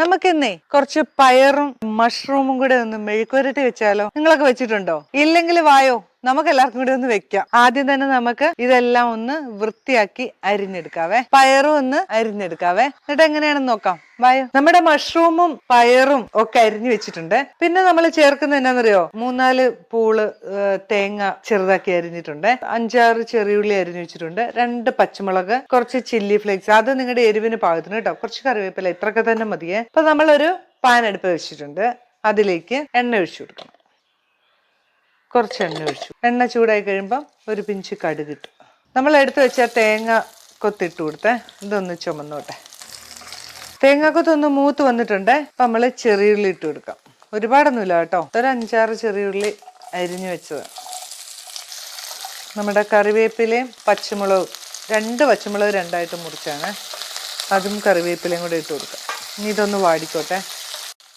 നമുക്കിന്നേ കുറച്ച് പയറും മഷ്റൂമും കൂടെ ഒന്ന് മെഴുക്കുവരട്ടി വെച്ചാലോ? നിങ്ങളൊക്കെ വെച്ചിട്ടുണ്ടോ? ഇല്ലെങ്കിൽ വായോ? നമുക്ക് എല്ലാവർക്കും കൂടി ഒന്ന് വെക്കാം. ആദ്യം തന്നെ നമുക്ക് ഇതെല്ലാം ഒന്ന് വൃത്തിയാക്കി അരിഞ്ഞെടുക്കാവേ. പയറും ഒന്ന് അരിഞ്ഞെടുക്കാവേ. എന്നിട്ട് എങ്ങനെയാണെന്ന് നോക്കാം. വായോ. നമ്മുടെ മഷ്റൂമും പയറും ഒക്കെ അരിഞ്ഞു വെച്ചിട്ടുണ്ട്. പിന്നെ നമ്മൾ ചേർക്കുന്ന എന്നാന്നറിയോ? മൂന്നാൽ പൂൾ തേങ്ങ ചെറുതാക്കി അരിഞ്ഞിട്ടുണ്ട്. അഞ്ചാറ് ചെറിയുള്ളി അരിഞ്ഞു വെച്ചിട്ടുണ്ട്. രണ്ട് പച്ചമുളക് കുറച്ച് ചില്ലി ഫ്ലേക്സ്. അത് നിങ്ങളുടെ എരിവിന് പാകത്തിന് കേട്ടോ. കുറച്ച് കറിവേപ്പില ഇത്രയൊക്കെ തന്നെ മതിയേ. അപ്പൊ നമ്മളൊരു പാൻ അടുപ്പ് വെച്ചിട്ടുണ്ട്. അതിലേക്ക് എണ്ണ ഒഴിച്ചു കൊടുക്കണം. കുറച്ച് എണ്ണ ഒഴിച്ചു. എണ്ണ ചൂടായി കഴിയുമ്പം ഒരു പിഞ്ച് കടുക് കടുകിട്ടു നമ്മൾ എടുത്തു വെച്ച തേങ്ങ കൊത്തിട്ട് കൊടുത്തേ. ഇതൊന്ന് ചുമന്നോട്ടെ. തേങ്ങാക്കൊത്തൊന്ന് മൂത്ത് വന്നിട്ടുണ്ട്. അപ്പം നമ്മൾ ചെറിയുള്ളി ഇട്ട് കൊടുക്കാം. ഒരുപാടൊന്നുമില്ല കേട്ടോ. ഒരു അഞ്ചാറ് ചെറിയുള്ളി അരിഞ്ഞു വെച്ചത്. നമ്മുടെ കറിവേപ്പിലയും പച്ചമുളകും രണ്ട് പച്ചമുളക് രണ്ടായിട്ട് മുറിച്ചാണ്. അതും കറിവേപ്പിലയും കൂടെ ഇട്ട് കൊടുക്കാം. ഇനി ഇതൊന്ന് വാടിക്കോട്ടെ.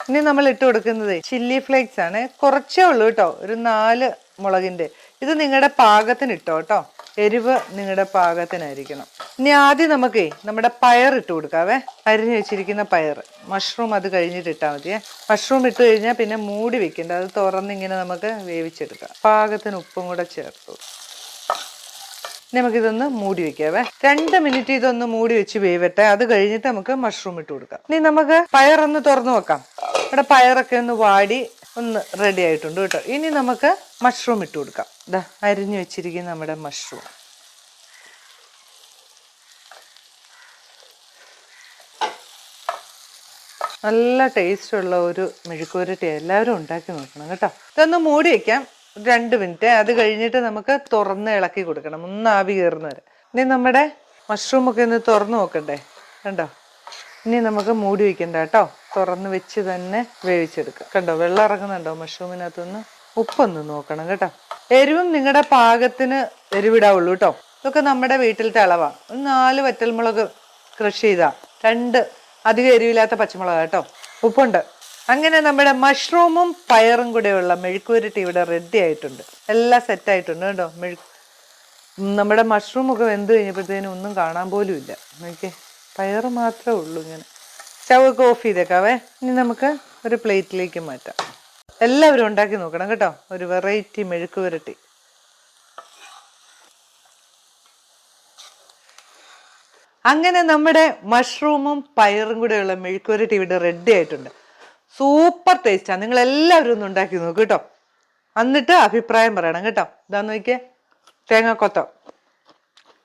ഇനി നമ്മൾ ഇട്ട് കൊടുക്കുന്നത് ചില്ലി ഫ്ലേക്സ് ആണ്. കുറച്ചേ ഉള്ളൂ കേട്ടോ. ഒരു നാല് മുളകിന്റെ. ഇത് നിങ്ങളുടെ പാകത്തിന് ഇട്ടോ കേട്ടോ. എരിവ് നിങ്ങളുടെ പാകത്തിനായിരിക്കണം. ഇനി ആദ്യം നമുക്കേ നമ്മുടെ പയർ ഇട്ട് കൊടുക്കാവേ. അരിഞ്ഞു വെച്ചിരിക്കുന്ന പയർ. മഷ്റൂം അത് കഴിഞ്ഞിട്ട് ഇട്ടാൽ മതിയേ. മഷ്റൂം ഇട്ട് കഴിഞ്ഞാൽ പിന്നെ മൂടി വെക്കണ്ട. അത് തുറന്നിങ്ങനെ നമുക്ക് വേവിച്ചെടുക്കാം. പാകത്തിന് ഉപ്പും കൂടെ ചേർത്തു. നമുക്കിതൊന്ന് മൂടി വെക്കാവേ. രണ്ട് മിനിറ്റ് ഇതൊന്ന് മൂടി വെച്ച് വേവട്ടെ. അത് കഴിഞ്ഞിട്ട് നമുക്ക് മഷ്റൂം ഇട്ട് കൊടുക്കാം. ഇനി നമുക്ക് പയർ ഒന്ന് തുറന്നു വെക്കാം. ഇവിടെ പയറൊക്കെ ഒന്ന് വാടി ഒന്ന് റെഡി ആയിട്ടുണ്ട് കേട്ടോ. ഇനി നമുക്ക് മഷ്റൂം ഇട്ട് കൊടുക്കാം. ഇതാ അരിഞ്ഞു വെച്ചിരിക്കുന്ന നമ്മുടെ മഷ്റൂം നല്ല ടേസ്റ്റ് ഉള്ള ഒരു മെഴുക്കുവരട്ടി എല്ലാവരും ഉണ്ടാക്കി നോക്കണം കേട്ടോ. ഇതൊന്ന് മൂടി വെക്കാം. രണ്ട് മിനിറ്റ് അത് കഴിഞ്ഞിട്ട് നമുക്ക് തുറന്ന് ഇളക്കി കൊടുക്കണം. ഒന്ന് ആവി കയറുന്ന വരെ. ഇനി നമ്മുടെ മഷ്റൂമൊക്കെ ഒന്ന് തുറന്ന് നോക്കണ്ടേ? കണ്ടോ? ഇനി നമുക്ക് മൂടി വെക്കണ്ട കേട്ടോ. തുറന്ന് വെച്ച് തന്നെ വേവിച്ചെടുക്കാം കണ്ടോ വെള്ളം ഇറങ്ങുന്നുണ്ടോ മഷ്റൂമിനകത്തുനിന്ന് ഉപ്പൊന്ന് നോക്കണം കേട്ടോ. എരിവും നിങ്ങളുടെ പാകത്തിന് എരിവിടാവുള്ളൂ കേട്ടോ. ഇതൊക്കെ നമ്മുടെ വീട്ടിലത്തെ അളവാണ് ഒരു നാല് വറ്റൽമുളക് കൃഷി ചെയ്താ. രണ്ട് അധികം എരിവില്ലാത്ത പച്ചമുളക് കേട്ടോ. ഉപ്പുണ്ട്. അങ്ങനെ നമ്മുടെ മഷ്റൂമും പയറും കൂടെയുള്ള മെഴുക്കുവരട്ടി ഇവിടെ റെഡി ആയിട്ടുണ്ട്. എല്ലാം സെറ്റ് ആയിട്ടുണ്ട് കേട്ടോ. മെഴു നമ്മുടെ മഷ്റൂമൊക്കെ വെന്ത് കഴിഞ്ഞപ്പോഴത്തേനും ഒന്നും കാണാൻ പോലും ഇല്ല നോക്കിയേ പയറ് മാത്രമേ ഉള്ളൂ ഇങ്ങനെ. സ്റ്റവ് ഒക്കെ ഓഫ് ചെയ്തേക്കാവേ ഇനി നമുക്ക് ഒരു പ്ലേറ്റിലേക്ക് മാറ്റാം. എല്ലാവരും ഉണ്ടാക്കി നോക്കണം കേട്ടോ. ഒരു വെറൈറ്റി മെഴുക്ക് പുരട്ടി. അങ്ങനെ നമ്മുടെ മഷ്റൂമും പയറും കൂടെയുള്ള മെഴുക്കുവരട്ടി ഇവിടെ റെഡി ആയിട്ടുണ്ട്. സൂപ്പർ ടേസ്റ്റാണ് നിങ്ങൾ എല്ലാവരും ഒന്ന് ഉണ്ടാക്കി നോക്കൂ കേട്ടോ. എന്നിട്ട് അഭിപ്രായം പറയണം കേട്ടോ. ഇതാ നോക്കിയേ. തേങ്ങാക്കൊത്തം.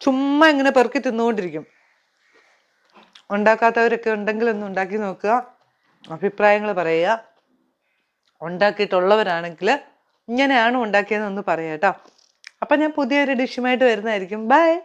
ചുമ്മാ ഇങ്ങനെ പെറുക്കി തിന്നുകൊണ്ടിരിക്കും. ഉണ്ടാക്കാത്തവരൊക്കെ ഉണ്ടെങ്കിൽ ഒന്ന് ഉണ്ടാക്കി നോക്കുക. അഭിപ്രായങ്ങൾ പറയുക. ഉണ്ടാക്കിയിട്ടുള്ളവരാണെങ്കിൽ ഇങ്ങനെയാണ് ഉണ്ടാക്കിയതെന്ന് ഒന്ന് പറയാം കേട്ടോ. അപ്പം ഞാൻ പുതിയൊരു ഡിഷുമായിട്ട് വരുന്നതായിരിക്കും. ബൈ.